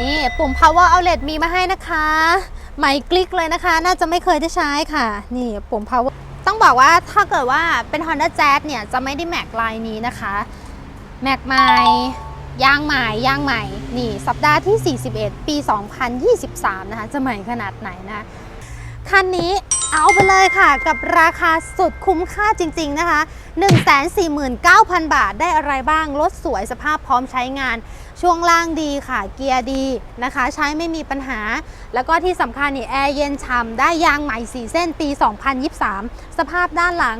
นี่ปุ่ม power outlet มีมาให้นะคะไหมคลิกเลยนะคะ น่าจะไม่เคยได้ใช้ค่ะ นี่ปุ่ม power ต้องบอกว่าถ้าเกิดว่าเป็น Honda Jazz เนี่ย จะไม่ได้แม็กลายนี้นะคะแม็กใหม่ยางใหม่ยางใหม่ นี่ สัปดาห์ที่ 41 ปี 2023 นะคะ จะใหม่ขนาดไหนนะ คันนี้ เอาไปเลยค่ะกับราคาสุดคุ้มค่าจริง ๆ นะคะ 149,000 บาทได้อะไรบ้าง รถสวยสภาพพร้อมใช้งาน ช่วงล่างดีค่ะ เกียร์ดีนะคะ ใช้ไม่มีปัญหา แล้วก็ที่สำคัญนี่แอร์เย็นฉ่ำได้ยางใหม่4เส้นปี 2023 สภาพด้านหลัง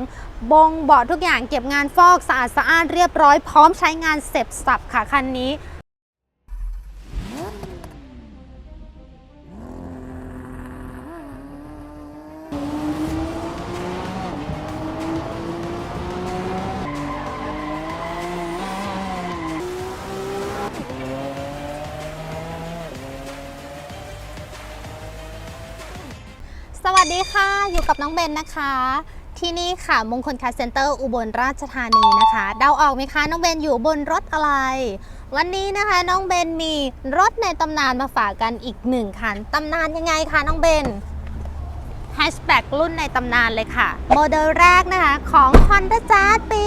บงเบาะทุกอย่างเก็บงานฟอกสะอาดสะอ้านเรียบร้อยพร้อมใช้งานเสร็จสับค่ะคันนี้ สวัสดีค่ะ อยู่กับน้องเบนนะคะ ที่นี่ค่ะมงคลคาร์เซ็นเตอร์อุบลราชธานีนะคะเดาออกไหมคะ น้องเบนอยู่บนรถอะไร วันนี้นะคะน้องเบนมีรถในตำนานมาฝากกันอีกหนึ่งคันตำนานยังไงคะน้องเบนแฮชแบ็กรุ่นในตำนานเลยค่ะ โมเดลแรกนะคะ ของ Honda Jazz ปี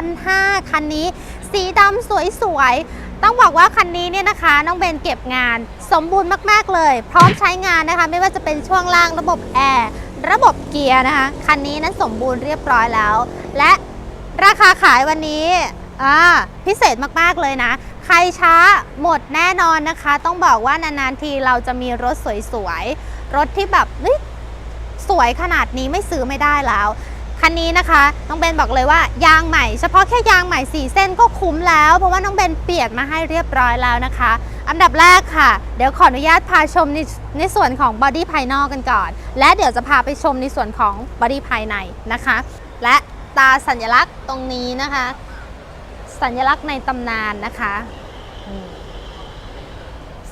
2005 คันนี้ สีดำสวยๆ ต้องบอกว่าคันนี้เนี่ยนะคะ น้องเบนเก็บงานสมบูรณ์มาก ๆ เลย พร้อมใช้งานนะคะ ไม่ว่าจะเป็นช่วงล่างระบบแอร์ระบบเกียร์นะคะ คันนี้นั้นสมบูรณ์เรียบร้อยแล้ว และราคาขายวันนี้พิเศษมาก ๆ เลยนะ ใครช้าหมดแน่นอนนะคะ ต้องบอกว่านาน ๆ ทีเราจะมีรถสวย ๆ รถที่แบบสวยขนาดนี้ไม่ซื้อไม่ได้แล้ว คันนี้นะคะน้องเบนบอกเลยว่ายางใหม่เฉพาะแค่ยางใหม่ 4 เส้นก็คุ้มแล้ว เพราะว่าน้องเบนเปลี่ยนมาให้เรียบร้อยแล้วนะคะ อันดับแรกค่ะ เดี๋ยวขออนุญาตพาชมในในส่วนของบอดี้ภายนอกกันก่อน และเดี๋ยวจะพาไปชมในส่วนของบอดี้ภายในนะคะ และตาสัญลักษณ์ตรงนี้นะคะ สัญลักษณ์ในตำนานนะคะ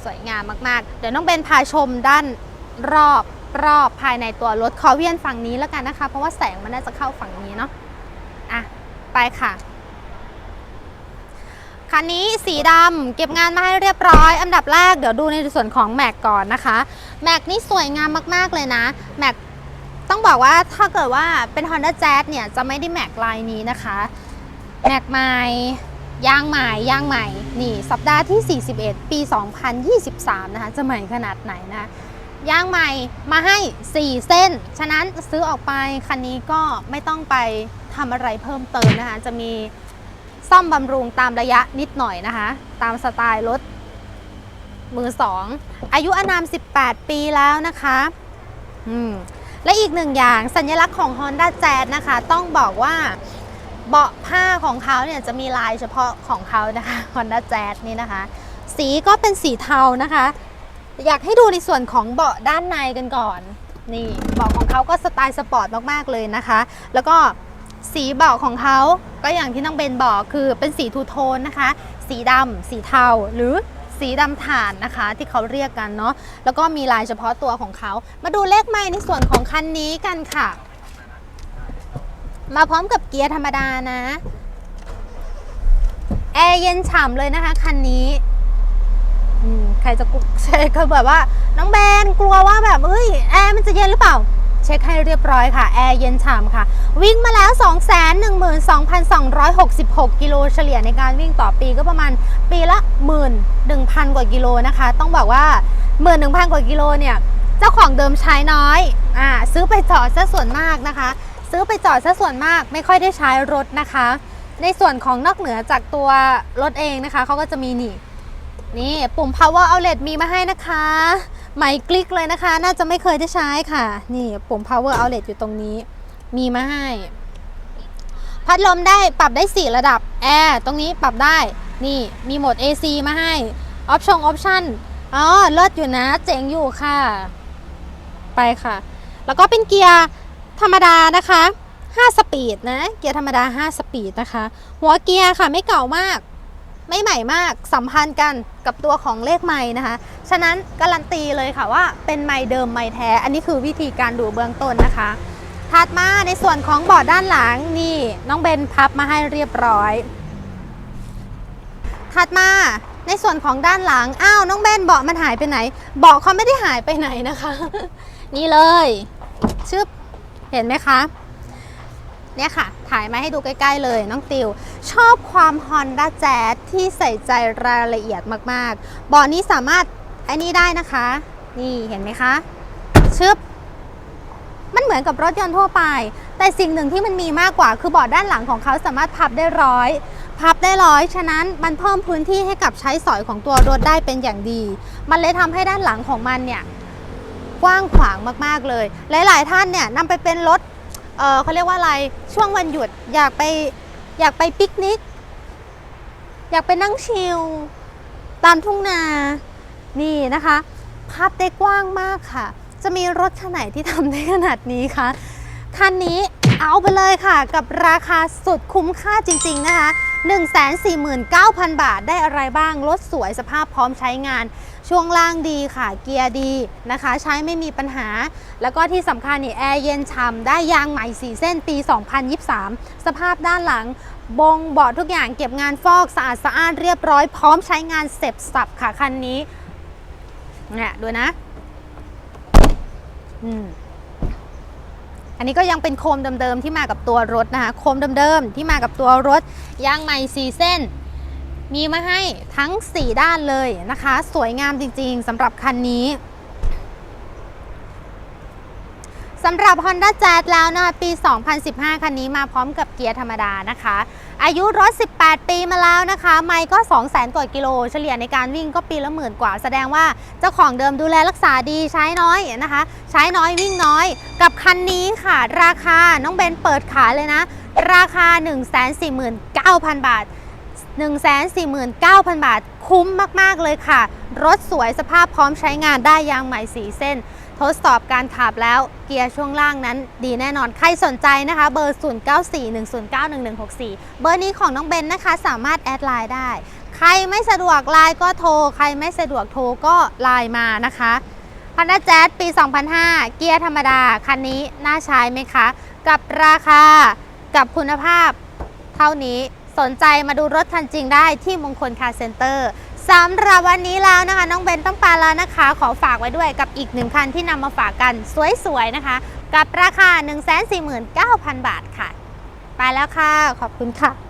สวยงามมาก ๆ เดี๋ยวน้องเบนพาชมด้านรอบ รอบภายในตัวรถขอเวียนฝั่งนี้แล้วกันนะคะ เพราะว่าแสงมันน่าจะเข้าฝั่งนี้เนาะอะไปค่ะคันนี้สีดำเก็บงานมาให้เรียบร้อย อันดับแรกเดี๋ยวดูในส่วนของแม็กก่อนนะคะแม็กนี่สวยงามมากๆเลยนะแม็กต้องบอกว่าถ้าเกิดว่าเป็น Honda Jazz เนี่ยจะไม่ได้แม็กลายนี้นะคะแม็กใหม่ยางใหม่ยางใหม่นี่สัปดาห์ที่ 41 ปี 2023 นะคะ จะใหม่ขนาดไหนนะ ยางใหม่มาให้ 4 เส้น ฉะนั้นซื้อออกไปคันนี้ก็ไม่ต้องไปทำอะไรเพิ่มเติมนะคะ จะมีซ่อมบำรุงตามระยะนิดหน่อยนะคะ ตามสไตล์รถมือ2อายุอานาม 18 ปีแล้วนะคะอืมและอีกหนึ่งอย่างสัญลักษณ์ของ Honda Jazz นะคะ ต้องบอกว่าเบาะผ้าของเขาเนี่ยจะมีลายเฉพาะของเขานะคะ Honda Jazz นี่นะคะ สีก็เป็นสีเทานะคะ อยากให้ดูในส่วนของเบาะด้านในกันก่อน นี่เบาะของเขาก็สไตล์สปอร์ตมากๆเลยนะคะ แล้วก็สีเบาะของเขาก็อย่างที่น้องเบนบอกคือเป็นสีทูโทนนะคะ สีดำสีเทาหรือสีดำถ่านนะคะที่เขาเรียกกันเนาะแล้วก็มีลายเฉพาะตัวของเขา มาดูเลขไม้ในส่วนของคันนี้กันค่ะ มาพร้อมกับเกียร์ธรรมดานะ แอร์เย็นฉ่ำเลยนะคะคันนี้ ใครจะกุเช็คคือแบบว่า น้องแบนกลัวว่าแบบเอ้ยแอร์มันจะเย็นหรือเปล่า เช็คให้เรียบร้อยค่ะ แอร์เย็นฉ่ำค่ะ วิ่งมาแล้ว 212,266 กิโลเฉลี่ยในการวิ่งต่อปีก็ประมาณปีละ 11,000 กว่ากิโลนะคะ ต้องบอกว่า 11,000 กว่ากิโลเนี่ยเจ้าของเดิมใช้น้อยอ่าซื้อไปจอดซะส่วนมากนะคะ ซื้อไปจอดซะส่วนมากไม่ค่อยได้ใช้รถนะคะ ในส่วนของนอกเหนือจากตัวรถเองนะคะเขาก็จะมีนี่ นี่ปุ่ม power outlet มีมาให้นะคะไหมคลิกเลยนะคะ น่าจะไม่เคยได้ใช้ค่ะ นี่ปุ่ม power outlet อยู่ตรงนี้ มีมาให้ พัดลมได้ปรับได้ 4 ระดับ แอร์ตรงนี้ปรับได้ นี่มีโหมด AC มาให้ ออปชั่นออปชั่นอ๋อเลิศอยู่นะ เจ๋งอยู่ค่ะ ไปค่ะ แล้วก็เป็นเกียร์ธรรมดานะคะ 5 สปีดนะ เกียร์ธรรมดา 5 สปีดนะคะ หัวเกียร์ค่ะไม่เก่ามาก ไม่ใหม่มากสัมพันธ์กันกับตัวของเลขไม้นะคะ ฉะนั้นการันตีเลยค่ะว่าเป็นไม้เดิมไม้แท้ อันนี้คือวิธีการดูเบื้องต้นนะคะ ถัดมาในส่วนของเบาะด้านหลังนี่น้องเบนพับมาให้เรียบร้อย ถัดมาในส่วนของด้านหลัง อ้าวน้องเบนเบาะมันหายไปไหน เบาะเขาไม่ได้หายไปไหนนะคะ นี่เลยชึบเห็นไหมคะ เนี่ยค่ะ ถ่ายมาให้ดูใกล้ ๆ เลยน้องติว ชอบความ Honda Jazz ที่ใส่ใจรายละเอียดมากๆบาะนี้สามารถไอ้นี่ได้นะคะ นี่เห็นไหมคะชึบมันเหมือนกับรถยนต์ทั่วไป แต่สิ่งหนึ่งที่มันมีมากกว่าคือเบาะด้านหลังของเขาสามารถพับได้ร้อย พับได้ร้อย ฉะนั้นมันเพิ่มพื้นที่ให้กับใช้สอยของตัวรถได้เป็นอย่างดี มันเลยทำให้ด้านหลังของมันเนี่ยกว้างขวางมากๆเลย หลาย ๆ ท่านเนี่ยนำไปเป็นรถ เออเขาเรียกว่าอะไรช่วงวันหยุดอยากไปอยากไปปิกนิก อยากไปนั่งชิลตามทุ่งนานี่นะคะพับได้กว้างมากค่ะ จะมีรถคันไหนที่ทำได้ขนาดนี้คะคันนี้เอาไปเลยค่ะ กับราคาสุดคุ้มค่าจริง ๆนะคะ 149,000 บาทได้อะไรบ้าง รถสวยสภาพพร้อมใช้งาน ช่วงล่างดีค่ะ เกียร์ดีนะคะ ใช้ไม่มีปัญหา แล้วก็ที่สำคัญนี่แอร์เย็นฉ่ำได้ยางใหม่4เส้นปี 2023 สภาพด้านหลังบงเบาะทุกอย่างเก็บงานฟอกสะอาดสะอ้านเรียบร้อยพร้อมใช้งานเสร็จสับค่ะคันนี้เนี่ยดูนะ อืม อันนี้ก็ยังเป็นโคมเดิมๆที่มากับตัวรถนะคะ โคมเดิมๆที่มากับตัวรถยางใหม่สีเส้น มีมาให้ทั้ง 4 ด้านเลยนะคะ สวยงามจริงๆสำหรับคันนี้ สำหรับ Honda Jazz แล้วนะคะปี 2015 คันนี้มาพร้อมกับเกียร์ธรรมดานะคะ อายุรถ 18 ปีมาแล้วนะคะ ไม่ก็ 200,000 กว่ากิโล เฉลี่ยในการวิ่งก็ปีละหมื่นกว่า แสดงว่าเจ้าของเดิมดูแลรักษาดีใช้น้อยนะคะ ใช้น้อยวิ่งน้อย กับคันนี้ค่ะ ราคาน้องเบนเปิดขายเลยนะ ราคา 149,000 บาท 149,000 บาท คุ้มมาก ๆ เลยค่ะ รถสวยสภาพพร้อมใช้งานได้ยางใหม่4เส้น ทดสอบการขับแล้วเกียร์ช่วงล่างนั้น ดีแน่นอน ใครสนใจนะคะ เบอร์ 0941091164 เบอร์นี้ของน้องเบนนะคะ สามารถแอดไลน์ได้ ใครไม่สะดวกไลน์ก็โทร ใครไม่สะดวกโทรก็ไลน์มานะคะ Honda Jazz ปี 2005 เกียร์ธรรมดา คันนี้น่าใช้ไหมคะ กับราคากับคุณภาพเท่านี้สนใจมาดูรถคันจริงได้ที่มงคลคาร์เซ็นเตอร์ สำหรับวันนี้แล้วนะคะ น้องเบนต้องไปแล้วนะคะ ขอฝากไว้ด้วยกับอีกหนึ่งคันที่นำมาฝากกันสวยๆนะคะ กับราคา 149,000 บาทค่ะ ไปแล้วค่ะ ขอบคุณค่ะ